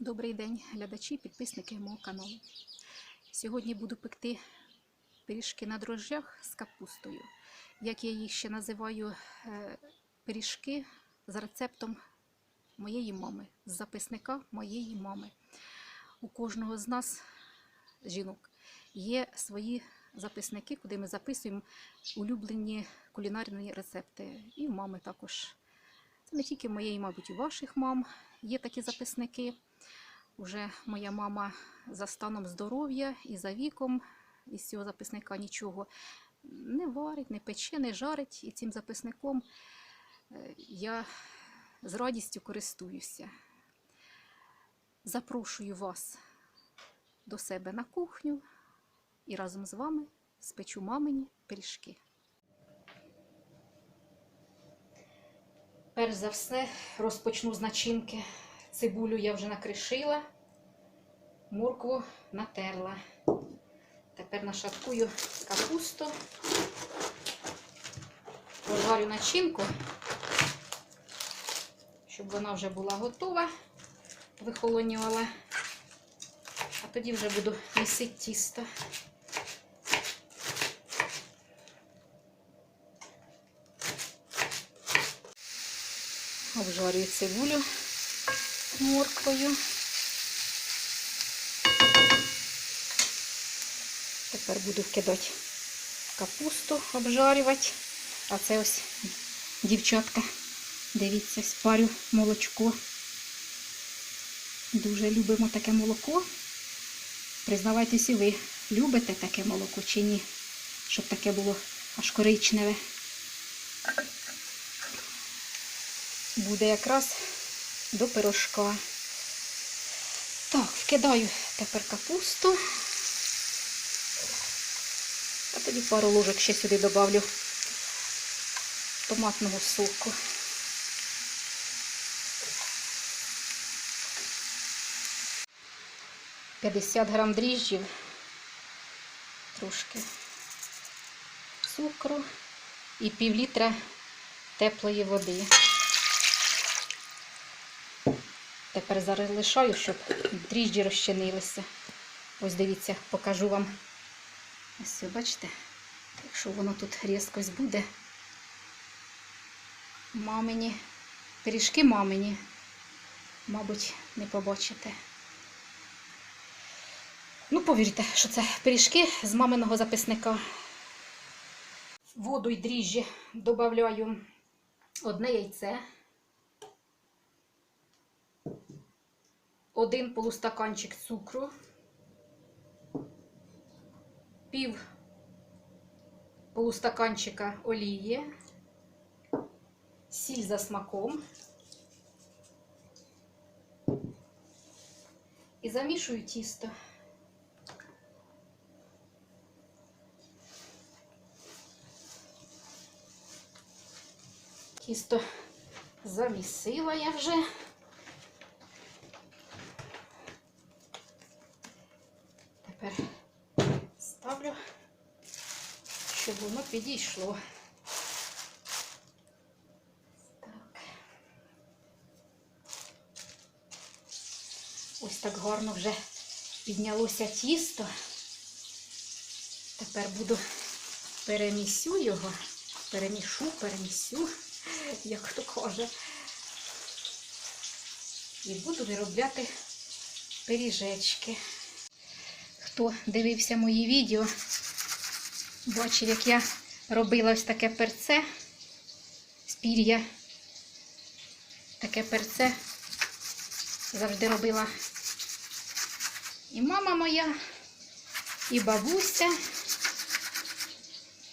Добрий день, глядачі, підписники мого каналу. Сьогодні буду пекти пиріжки на дрожжах з капустою. Як я їх ще називаю, е, пиріжки за рецептом моєї мами, з записника моєї мами. У кожного з нас, жінок, є свої записники, куди ми записуємо улюблені кулінарні рецепти. І в мами також. Це не тільки моєї, мабуть, і ваших мам є такі записники. Уже моя мама за станом здоров'я і за віком із цього записника нічого не варить, не пече, не жарить. І цим записником е, я з радістю користуюся. Запрошую вас до себе на кухню і разом з вами спечу мамині пиріжки. Перш за все розпочну з начинки. Цибулю я вже накришила, моркву натерла. Тепер нашаткую капусту, пожарю начинку, щоб вона вже була готова, вихолонювала. А тоді вже буду місити тісто. Обжарюю цибулю морквою. Тепер буду вкидати капусту, обжарювати. А це ось дівчатка. Дивіться, спарю молочко. Дуже любимо таке молоко. Признавайтеся, ви любите таке молоко чи ні? Щоб таке було аж коричневе. Буде якраз до пирожка. Так, вкидаю тепер капусту. А тоді пару ложок ще сюди добавлю томатного соку. П'ятдесят грам дріжджів, трошки цукру і пів літра теплої води. Тепер зараз лишаю, щоб дріжджі розчинилися. Ось дивіться, покажу вам. Ось, бачите, якщо воно тут різкось буде. Мамині, пиріжки мамині, мабуть, не побачите. Ну, повірте, що це пиріжки з маминого записника. Воду і дріжджі додаю одне яйце. Один полустаканчик цукру, пів полустаканчика олії, сіль за смаком і замішую тісто. Тісто замісила я вже. Тепер ставлю, щоб воно підійшло. Так. Ось так гарно вже піднялося тісто. Тепер буду перемісю його, перемішу, перемісю, як хто каже. І буду виробляти пиріжечки. Хто дивився мої відео, бачив, як я робила ось таке перце з пір'я. Таке перце завжди робила і мама моя, і бабуся.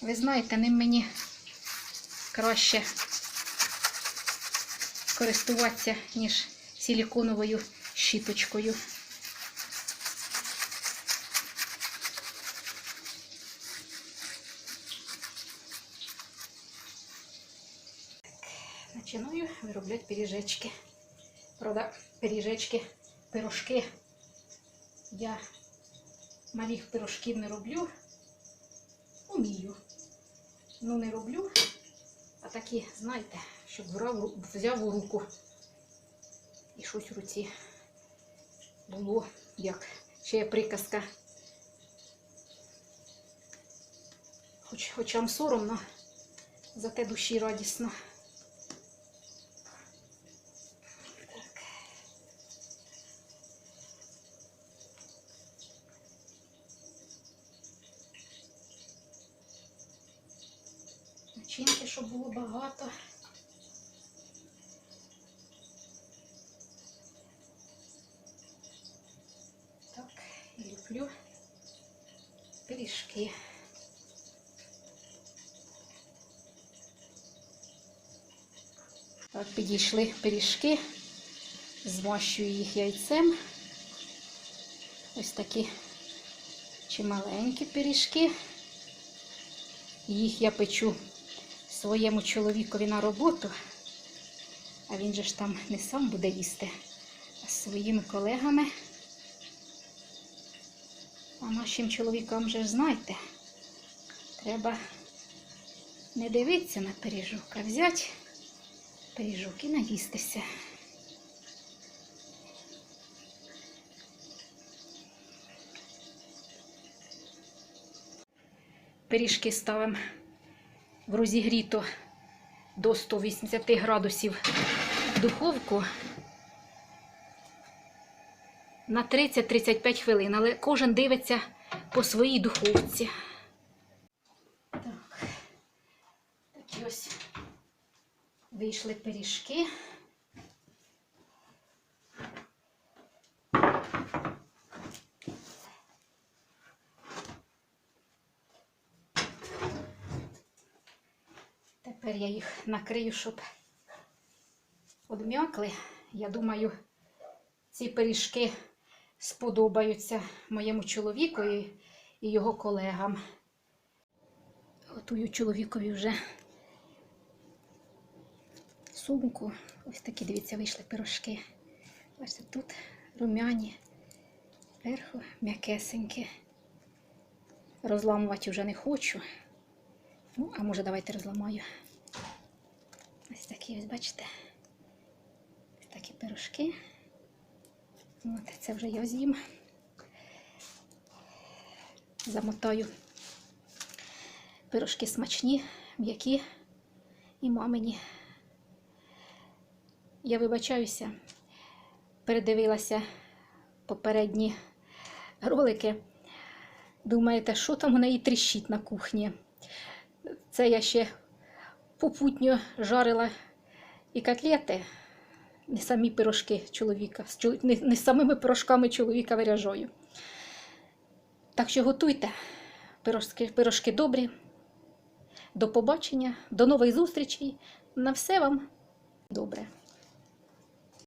Ви знаєте, ним мені краще користуватися, ніж силіконовою щіточкою. Починаю виробляти пиріжечки. Правда, пиріжечки, пирожки. Я малих пирожків не роблю. Умію. Ну, не роблю. А такі, знаєте, щоб взяв у руку і щось в руці було, як ще є приказка. Хоч, вам соромно, зате душі радісно. Так. Начинки, щоб було багато. Так, люблю пиріжки. Так, підійшли пиріжки, змащую їх яйцем. Ось такі чималенькі пиріжки. Їх я печу своєму чоловікові на роботу, а він же ж там не сам буде їсти, а з своїми колегами. А нашим чоловікам же ж знаєте, треба не дивитися на пиріжок, а взяти пиріжок і наїстися. Пиріжки ставимо в розігріту до 180 градусів духовку на 30-35 хвилин, але кожен дивиться по своїй духовці. Так, такі ось вийшли пиріжки. Тепер я їх накрию, щоб одм'якли. Я думаю, ці пиріжки сподобаються моєму чоловікові і його колегам. Готую чоловікові вже сумку. Ось такі, дивіться, вийшли пирожки. Бачите, тут румяні, зверху м'якесенькі. Розламувати вже не хочу. Ну, а може, давайте розламаю. Ось такі, ось бачите. Ось такі пирожки. От, це вже я з'їм. Замотаю. Пирожки смачні, м'які і мамині. Я вибачаюся, передивилася попередні ролики. Думаєте, що там у неї тріщить на кухні? Це я ще попутньо жарила і котлети, не самі пирожки чоловіка, не, самими пирожками чоловіка виряжою. Так що готуйте пирожки, пирожки добрі. До побачення, до нових зустрічей. На все вам добре.